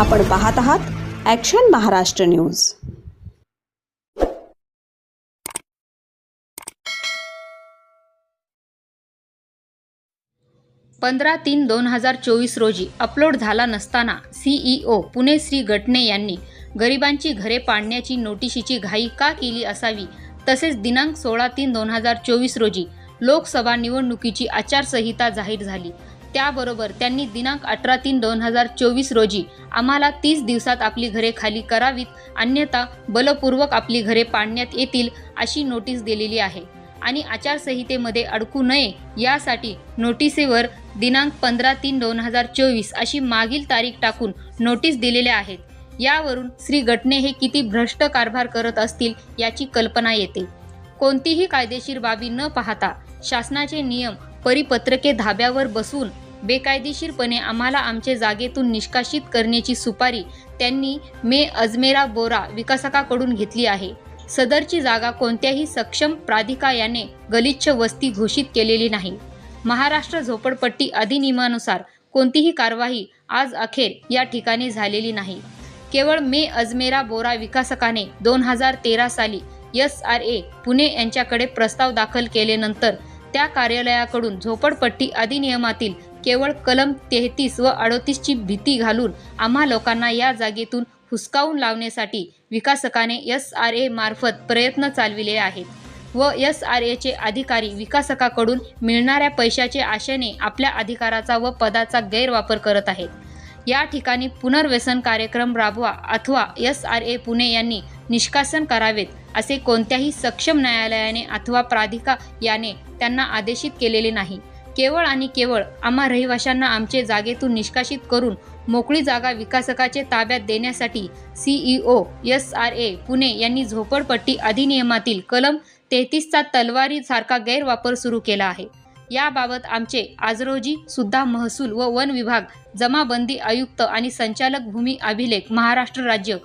आपण पाहत आहात ॲक्शन महाराष्ट्र न्यूज पंधरा तीन दोन हजार चोवीस रोजी अपलोड झाला नसताना सीईओ पुणे श्री गटणे यांनी गरिबांची घरे पाडण्याची नोटिशीची घाई का केली असावी? तसेच दिनांक सोळा तीन दोन हजार चोवीस रोजी लोकसभा निवडणुकीची आचारसंहिता जाहीर झाली. त्याबरोबर त्यांनी दिनांक अठरा तीन दोन हजार चोवीस रोजी आम्हाला तीस दिवसात आपली घरे खाली करावीत अन्यथा बलपूर्वक आपली घरे पाडण्यात येतील अशी नोटीस दिलेली आहे. आणि आचारसंहितेमध्ये अडकू नये यासाठी नोटिसेवर दिनांक पंधरा तीन दोन हजार चोवीस अशी मागील तारीख टाकून नोटीस दिलेल्या आहेत. यावरून श्री गटणे हे किती भ्रष्ट कारभार करत असतील याची कल्पना येते. कोणतीही कायदेशीर बाबी न पाहता शासनाचे नियम परिपत्रके धाब्यावर बसून बेकायदेशीरपणे आम्हाला आमचे जागेतून निष्कासित करण्याची सुपारी त्यांनी मे अजमेरा बोरा विकासकाकडून घेतली आहे. सदरची जागा कोणत्याही सक्षम प्राधिकायाने गलिच्छ वस्ती घोषित केलेली नाही. महाराष्ट्र झोपडपट्टी अधिनियमानुसार कोणतीही कारवाई आज अखेर या ठिकाणी झालेली नाही. केवळ मे अजमेरा बोरा विकासकाने दोन हजार तेरा साली एस आर ए पुणे यांच्याकडे प्रस्ताव दाखल केल्यानंतर त्या कार्यालयाकडून झोपडपट्टी अधिनियमातील केवळ कलम तेहतीस व अडोतीसची भीती घालून आम्हा लोकांना या जागेतून हुसकावून लावण्यासाठी विकासकाने एस आर ए मार्फत प्रयत्न चालविले आहेत व एस आर एचे अधिकारी विकासकाकडून मिळणाऱ्या पैशाचे आशेने आपल्या अधिकाराचा व पदाचा गैरवापर करत आहेत. या ठिकाणी पुनर्व्यसन कार्यक्रम राबवा अथवा एस आर ए पुणे यांनी निष्कासन करावेत असे कोणत्याही सक्षम न्यायालयाने अथवा प्राधिका याने त्यांना आदेशित केलेले नाही. केवळ आणि केवळ आम्हा रहिवाशांना आमचे जागेतून निष्कासित करून मोकळी जागा विकासकाचे ताब्यात देण्यासाठी CEO S R A Pune यांनी झोपडपट्टी अधिनियमातील कलम तेहतीसचा तलवारीसारखा गैरवापर सुरू केला आहे. याबाबत आमचे आजरोजी सुद्धा महसूल व वन विभाग जमाबंदी आयुक्त आणि संचालक भूमी अभिलेख महाराष्ट्र राज्य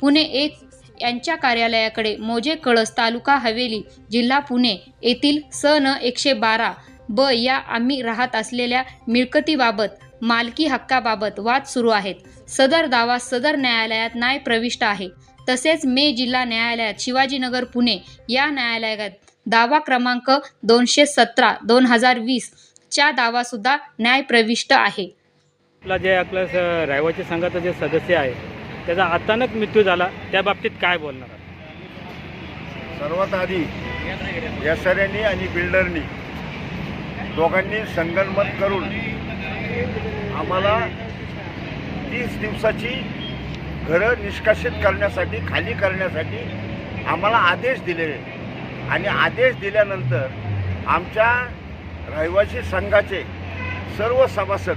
पुणे एक यांच्या कार्यालयाकडे मोजे कळस तालुका हवेली जिल्हा पुणे येथील सन एकशे बारा ब या आम्ही राहत असलेल्या मिळकतीबाबत मालकी हक्काबाबत वाद सुरू आहेत. सदर दावा सदर न्यायालयात न्याय प्रविष्ट आहे. तसेच मे जिल्हा न्यायालयात शिवाजीनगर पुणे या न्यायालयात दावा क्रमांक दोनशे सतरा दोन हजार वीसच्या दावासुद्धा न्याय प्रविष्ट आहे. आपला जे आपलं रायवाचे संघाचा जे सदस्य आहे त्याचा अचानक मृत्यू झाला त्या बाबतीत काय बोलणार सर्वात आधी एसआरएनी आणि बिल्डरनी दोघांनी संगनमत करून आम्हाला तीस दिवसाची घरं निष्कासित करण्यासाठी खाली करण्यासाठी आम्हाला आदेश दिलेले. आणि आदेश दिल्यानंतर आमच्या रहिवासी संघाचे सर्व सभासद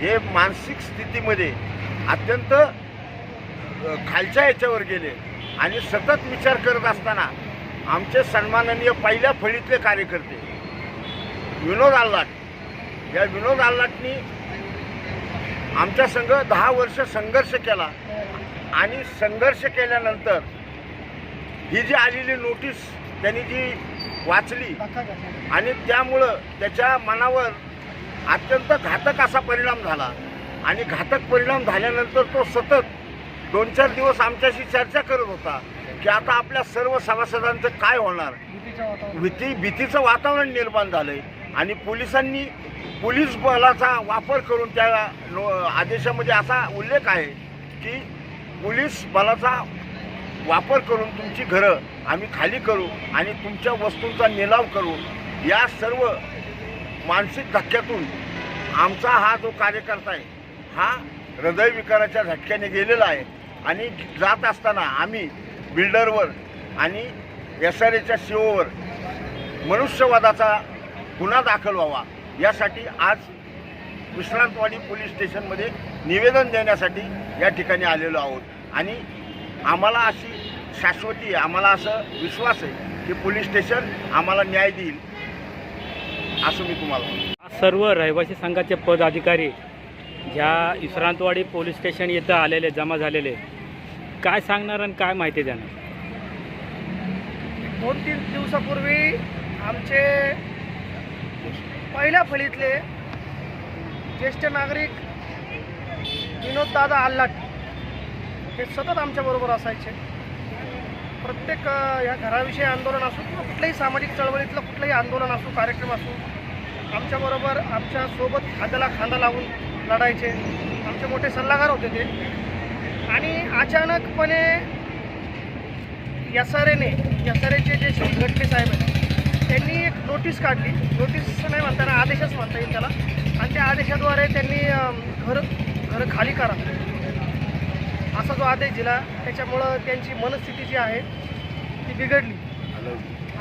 हे मानसिक स्थितीमध्ये अत्यंत खालच्या याच्यावर गेले आणि सतत विचार करत असताना आमचे सन्माननीय पहिल्या फळीतले कार्यकर्ते विनोद आल्लाट या विनोद आल्लाटनी आमच्या संघ दहा वर्ष संघर्ष केला आणि संघर्ष केल्यानंतर ही जी आलेली नोटीस त्यांनी जी वाचली आणि त्यामुळं त्याच्या मनावर अत्यंत घातक असा परिणाम झाला. आणि घातक परिणाम झाल्यानंतर तो सतत दोन चार दिवस आमच्याशी चर्चा करत होता की आता आपल्या सर्व सभासदांचं काय होणार? भीती भीतीचं वातावरण निर्माण झालंय आणि पोलिसांनी पोलीस बलाचा वापर करून त्या नो आदेशामध्ये असा उल्लेख आहे की पोलीस बलाचा वापर करून तुमची घरं आम्ही खाली करू आणि तुमच्या वस्तूंचा निलाव करू. या सर्व मानसिक धक्क्यातून आमचा हा जो कार्यकर्ता आहे हा हृदयविकाराच्या झटक्याने गेलेला आहे. आणि जात असताना आम्ही बिल्डरवर आणि एस आर एच्या सीओवर मनुष्यवादाचा गुन्हा दाखल व्हावा यासाठी आज विश्रांतवाडी पोलीस स्टेशनमध्ये निवेदन देण्यासाठी या ठिकाणी आलेलो आहोत. आणि आम्हाला अशी शाश्वती आम्हाला असं विश्वास आहे की पोलीस स्टेशन आम्हाला न्याय देईल असं मी तुम्हाला सर्व रहिवासी संघाचे पदाधिकारी ह्या विश्रांतवाडी पोलीस स्टेशन इथं आलेले जमा झालेले. काय सांगणार आणि काय माहिती देणार? दोन तीन दिवसापूर्वी आमचे पहिल्या फळीतले ज्येष्ठ नागरिक विनोद दादा आल्लाट हे सतत आमच्याबरोबर असायचे. प्रत्येक या घराविषयी आंदोलन असो किंवा कुठल्याही सामाजिक चळवळीतलं कुठलंही आंदोलन असो कार्यक्रम असो आमच्याबरोबर आमच्यासोबत खांद्याला खांदा लावून लढायचे. आमचे मोठे सल्लागार होते ते. आणि अचानकपणे यसारेने यसारेचे जे श्री गटके साहेब आहेत त्यांनी एक नोटीस काढली. नोटीस नाही म्हणता येणार आदेशच म्हणता येईल त्याला. आणि त्या आदेशाद्वारे त्यांनी घर घर खाली करा. असा जो आदेश दिला त्याच्यामुळं त्यांची मनस्थिती जी आहे ती बिघडली.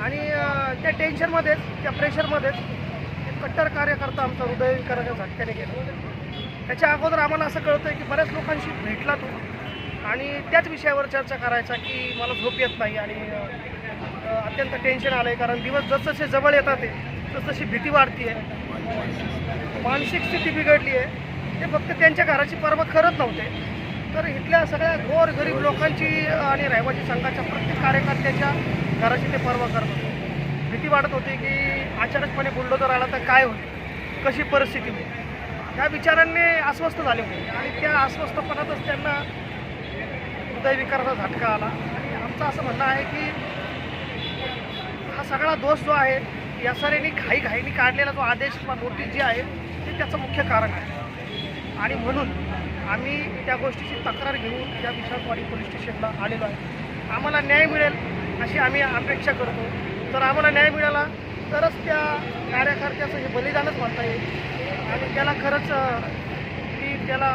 आणि त्या टेन्शनमध्येच त्या प्रेशरमध्येच एक कट्टर कार्यकर्ता आमचा हृदयविकाराच्या झटक्याने गेला. त्याच्या अगोदर आम्हाला असं कळतं की बऱ्याच लोकांशी भेटला तो. आणि त्याच विषयावर चर्चा करायचा की मला झोप येत नाही आणि अत्यंत टेन्शन आलं आहे कारण दिवस जसजसे जवळ येतात ते तसतशी भीती वाढती आहे मानसिक स्थिती बिघडली आहे ते फक्त त्यांच्या घराची पर्वा करत नव्हते. तर इथल्या सगळ्या गोर गरीब लोकांची आणि रहिवासी संघाच्या प्रत्येक कार्यकर्त्याच्या घराची ते पर्वा करत होते. भीती वाटत होती की अचानकपणे बुलडोजर आला तर काय होईल? कशी परिस्थिती होईल? या विचारांनी अस्वस्थ झाले होते. आणि त्या अस्वस्थपणातच त्यांना हृदयविकाराचा झटका आला. आणि आमचं असं म्हणणं आहे की हा सगळा दोष जो आहे यासारेने घाई घाईनी काढलेला जो आदेश किंवा नोटीस जी आहे ते त्याचं मुख्य कारण आहे. आणि म्हणून आम्ही त्या गोष्टीची तक्रार घेऊन या विशालवाडी पोलीस स्टेशनला आलेलो आहे. आम्हाला न्याय मिळेल अशी आम्ही अपेक्षा करतो. जर आम्हाला न्याय मिळाला तरच त्या कार्यकर्त्याचं हे बलिदानच म्हणता येईल. आणि त्याला खरंच की त्याला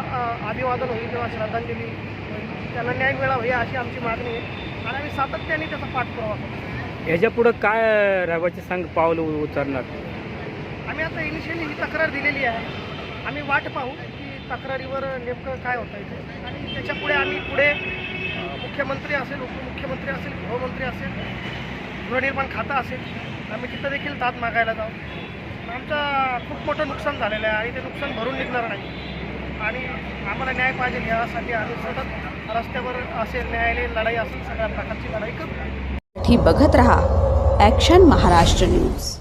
अभिवादन होईल किंवा श्रद्धांजली होईल. त्याला न्याय मिळावा ही अशी आमची मागणी आहे. आणि आम्ही सातत्याने त्याचा पाठपुरावा करतो ह्याच्या पुढं काय संघ पाऊल उ- उचलणार? आम्ही आता इनिशियली ही तक्रार दिलेली आहे. आम्ही वाट पाहू की तक्रारीवर नेमकं काय होतं इथे आणि त्याच्या पुढे आम्ही पुढे मुख्यमंत्री असेल उपमुख्यमंत्री असेल गृहमंत्री असेल गृहनिर्माण खातं असेल आम्ही तिथं देखील दाद मागायला जाऊ. आमचं खूप मोठं नुकसान झालेलं आहे आणि ते नुकसान भरून निघणार नाही. आणि आम्हाला न्याय पाहिजे यासाठी आम्ही सतत रस्त्यावर असेल न्यायालयीन लढाई असेल सगळ्या प्रकारची लढाई करू बघत रहा ॲक्शन महाराष्ट्र न्यूज